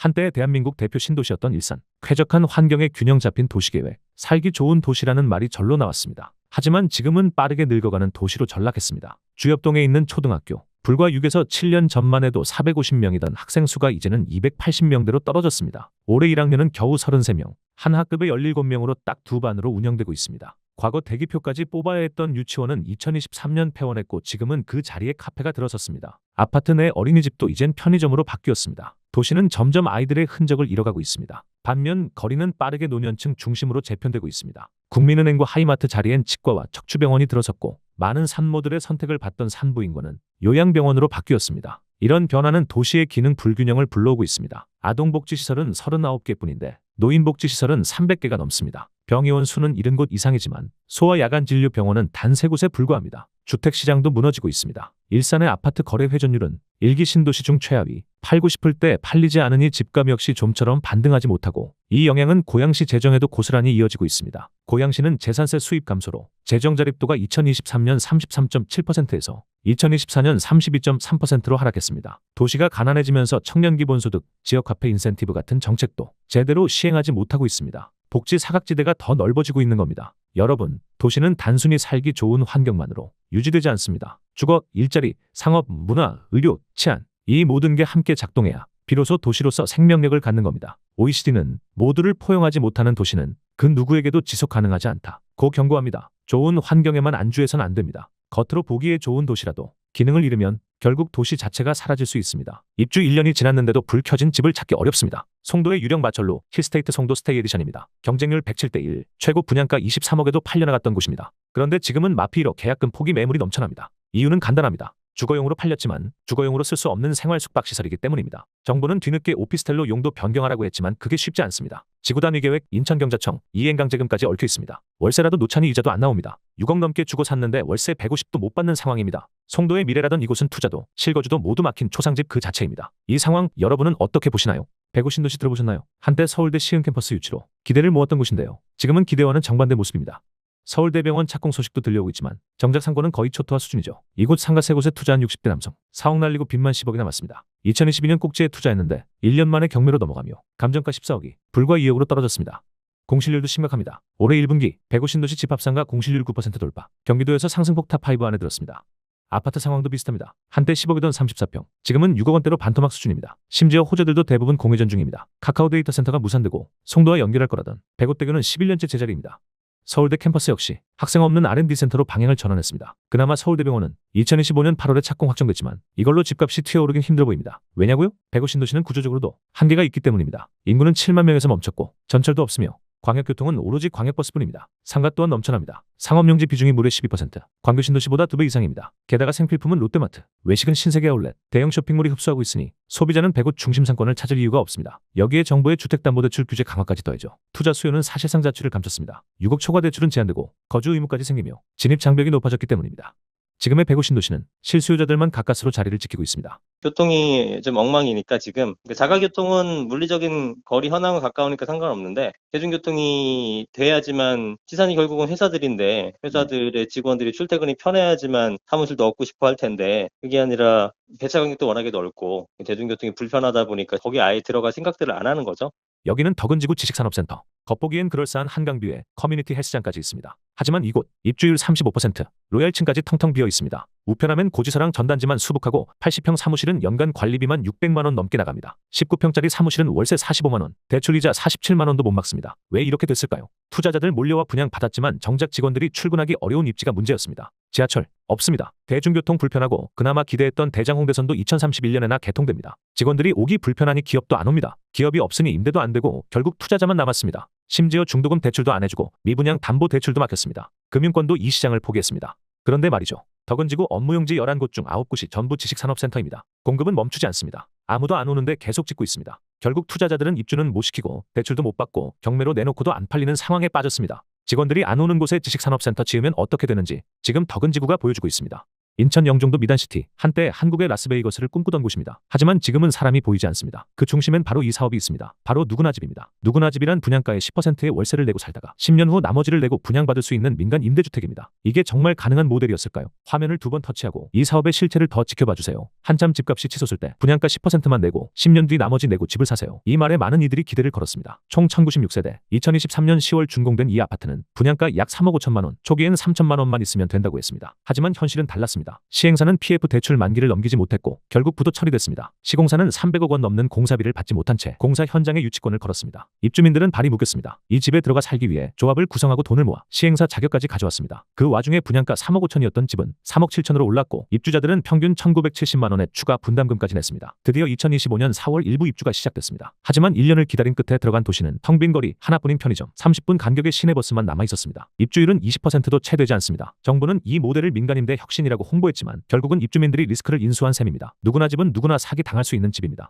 한때 대한민국 대표 신도시였던 일산. 쾌적한 환경에 균형 잡힌 도시계획, 살기 좋은 도시라는 말이 절로 나왔습니다. 하지만 지금은 빠르게 늙어가는 도시로 전락했습니다. 주엽동에 있는 초등학교. 불과 6에서 7년 전만 해도 450명이던 학생 수가 이제는 280명대로 떨어졌습니다. 올해 1학년은 겨우 33명, 한 학급에 17명으로 딱 두 반으로 운영되고 있습니다. 과거 대기표까지 뽑아야 했던 유치원은 2023년 폐원했고 지금은 그 자리에 카페가 들어섰습니다. 아파트 내 어린이집도 이젠 편의점으로 바뀌었습니다. 도시는 점점 아이들의 흔적을 잃어가고 있습니다. 반면 거리는 빠르게 노년층 중심으로 재편되고 있습니다. 국민은행과 하이마트 자리엔 치과와 척추병원이 들어섰고 많은 산모들의 선택을 받던 산부인과는 요양병원으로 바뀌었습니다. 이런 변화는 도시의 기능 불균형을 불러오고 있습니다. 아동복지시설은 39개뿐인데 노인복지시설은 300개가 넘습니다. 병의원 수는 70곳 이상이지만 소아 야간 진료 병원은 단 3곳에 불과합니다. 주택시장도 무너지고 있습니다. 일산의 아파트 거래 회전율은 일기 신도시 중 최하위, 팔고 싶을 때 팔리지 않으니 집값 역시 좀처럼 반등하지 못하고 이 영향은 고양시 재정에도 고스란히 이어지고 있습니다. 고양시는 재산세 수입 감소로 재정 자립도가 2023년 33.7%에서 2024년 32.3%로 하락했습니다. 도시가 가난해지면서 청년 기본소득, 지역화폐 인센티브 같은 정책도 제대로 시행하지 못하고 있습니다. 복지 사각지대가 더 넓어지고 있는 겁니다. 여러분, 도시는 단순히 살기 좋은 환경만으로 유지되지 않습니다. 주거, 일자리, 상업, 문화, 의료, 치안, 이 모든 게 함께 작동해야 비로소 도시로서 생명력을 갖는 겁니다. OECD는 모두를 포용하지 못하는 도시는 그 누구에게도 지속 가능하지 않다. 고 경고합니다. 좋은 환경에만 안주해선 안 됩니다. 겉으로 보기에 좋은 도시라도 기능을 잃으면 결국 도시 자체가 사라질 수 있습니다. 입주 1년이 지났는데도 불 켜진 집을 찾기 어렵습니다. 송도의 유령 마철로 힐스테이트 송도 스테이 에디션입니다. 경쟁률 107대 1, 최고 분양가 23억에도 팔려나갔던 곳입니다. 그런데 지금은 마피로 계약금 포기 매물이 넘쳐납니다. 이유는 간단합니다. 주거용으로 팔렸지만 주거용으로 쓸 수 없는 생활 숙박시설이기 때문입니다. 정부는 뒤늦게 오피스텔로 용도 변경하라고 했지만 그게 쉽지 않습니다. 지구단위 계획, 인천경자청, 이행강제금까지 얽혀 있습니다. 월세라도 노찬이 이자도 안 나옵니다. 6억 넘게 주고 샀는데 월세 150도 못 받는 상황입니다. 송도의 미래라던 이곳은 투자도, 실거주도 모두 막힌 초상집 그 자체입니다. 이 상황 여러분은 어떻게 보시나요? 배구 신도시 들어보셨나요? 한때 서울대 시흥 캠퍼스 유치로 기대를 모았던 곳인데요. 지금은 기대와는 정반대 모습입니다. 서울대병원 착공 소식도 들려오고 있지만 정작 상고는 거의 초토화 수준이죠. 이곳 상가 세 곳에 투자한 60대 남성. 4억 날리고 빚만 10억이 남았습니다. 2022년 꼭지에 투자했는데 1년 만에 경매로 넘어가며 감정가 14억이 불과 2억으로 떨어졌습니다. 공실률도 심각합니다. 올해 1분기 배구 신도시 집합상가 공실률 9% 돌파. 경기도에서 상승폭 탑5 안에 들었습니다. 아파트 상황도 비슷합니다. 한때 10억이던 34평, 지금은 6억 원대로 반토막 수준입니다. 심지어 호재들도 대부분 공회전 중입니다. 카카오 데이터 센터가 무산되고 송도와 연결할 거라던 백옷대교는 11년째 제자리입니다. 서울대 캠퍼스 역시 학생 없는 R&D 센터로 방향을 전환했습니다. 그나마 서울대병원은 2025년 8월에 착공 확정됐지만 이걸로 집값이 튀어오르긴 힘들어 보입니다. 왜냐고요? 배구 신도시는 구조적으로도 한계가 있기 때문입니다. 인구는 7만 명에서 멈췄고 전철도 없으며 광역교통은 오로지 광역버스뿐입니다. 상가 또한 넘쳐납니다. 상업용지 비중이 무려 12%, 광교 신도시보다 2배 이상입니다. 게다가 생필품은 롯데마트, 외식은 신세계 아울렛, 대형 쇼핑몰이 흡수하고 있으니 소비자는 배구 중심 상권을 찾을 이유가 없습니다. 여기에 정부의 주택담보대출 규제 강화까지 더해져 투자 수요는 사실상 자취를 감췄습니다. 6억 초과 대출은 제한되고 거주 의무까지 생기며 진입 장벽이 높아졌기 때문입니다. 지금의 배구 신도시는 실수요자들만 가까스로 자리를 지키고 있습니다. 교통이 좀 엉망이니까 지금 그 자가교통은 물리적인 거리 현황과 가까우니까 상관없는데 대중교통이 돼야지만 시산이 결국은 회사들인데 회사들의 직원들이 출퇴근이 편해야지만 사무실도 얻고 싶어 할 텐데 그게 아니라 배차 간격도 워낙에 넓고 대중교통이 불편하다 보니까 거기 아예 들어갈 생각들을 안 하는 거죠. 여기는 덕은지구 지식산업센터. 겉보기엔 그럴싸한 한강뷰에 커뮤니티 헬스장까지 있습니다. 하지만 이곳 입주율 35%, 로얄층까지 텅텅 비어 있습니다. 우편하면 고지서랑 전단지만 수북하고 80평 사무실은 연간 관리비만 600만 원 넘게 나갑니다. 19평짜리 사무실은 월세 45만 원, 대출이자 47만 원도 못 막습니다. 왜 이렇게 됐을까요? 투자자들 몰려와 분양 받았지만 정작 직원들이 출근하기 어려운 입지가 문제였습니다. 지하철 없습니다. 대중교통 불편하고 그나마 기대했던 대장홍대선도 2031년에나 개통됩니다. 직원들이 오기 불편하니 기업도 안 옵니다. 기업이 없으니 임대도 안 되고 결국 투자자만 남았습니다. 심지어 중도금 대출도 안 해주고 미분양 담보 대출도 막혔습니다. 금융권도 이 시장을 포기했습니다. 그런데 말이죠. 덕은지구 업무용지 11곳 중 9곳이 전부 지식산업센터입니다. 공급은 멈추지 않습니다. 아무도 안 오는데 계속 짓고 있습니다. 결국 투자자들은 입주는 못 시키고 대출도 못 받고 경매로 내놓고도 안 팔리는 상황에 빠졌습니다. 직원들이 안 오는 곳에 지식산업센터 지으면 어떻게 되는지 지금 덕은 지구가 보여주고 있습니다. 인천 영종도 미단시티, 한때 한국의 라스베이거스를 꿈꾸던 곳입니다. 하지만 지금은 사람이 보이지 않습니다. 그 중심엔 바로 이 사업이 있습니다. 바로 누구나 집입니다. 누구나 집이란 분양가의 10%의 월세를 내고 살다가 10년 후 나머지를 내고 분양받을 수 있는 민간 임대주택입니다. 이게 정말 가능한 모델이었을까요? 화면을 두 번 터치하고 이 사업의 실체를 더 지켜봐 주세요. 한참 집값이 치솟을 때 분양가 10%만 내고 10년 뒤 나머지 내고 집을 사세요. 이 말에 많은 이들이 기대를 걸었습니다. 총 1096세대, 2023년 10월 준공된 이 아파트는 분양가 약 3억 5천만 원, 초기엔 3천만 원만 있으면 된다고 했습니다. 하지만 현실은 달랐습니다. 시행사는 PF 대출 만기를 넘기지 못했고 결국 부도 처리됐습니다. 시공사는 300억 원 넘는 공사비를 받지 못한 채 공사 현장에 유치권을 걸었습니다. 입주민들은 발이 묶였습니다. 이 집에 들어가 살기 위해 조합을 구성하고 돈을 모아 시행사 자격까지 가져왔습니다. 그 와중에 분양가 3억 5천이었던 집은 3억 7천으로 올랐고 입주자들은 평균 1,970만 원의 추가 분담금까지 냈습니다. 드디어 2025년 4월 일부 입주가 시작됐습니다. 하지만 1년을 기다린 끝에 들어간 도시는 텅 빈 거리, 하나뿐인 편의점, 30분 간격의 시내버스만 남아 있었습니다. 입주율은 20%도 채 되지 않습니다. 정부는 이 모델을 민간임대 혁신이라고 홍보했지만 결국은 입주민들이 리스크를 인수한 셈입니다. 누구나 집은 누구나 사기 당할 수 있는 집입니다.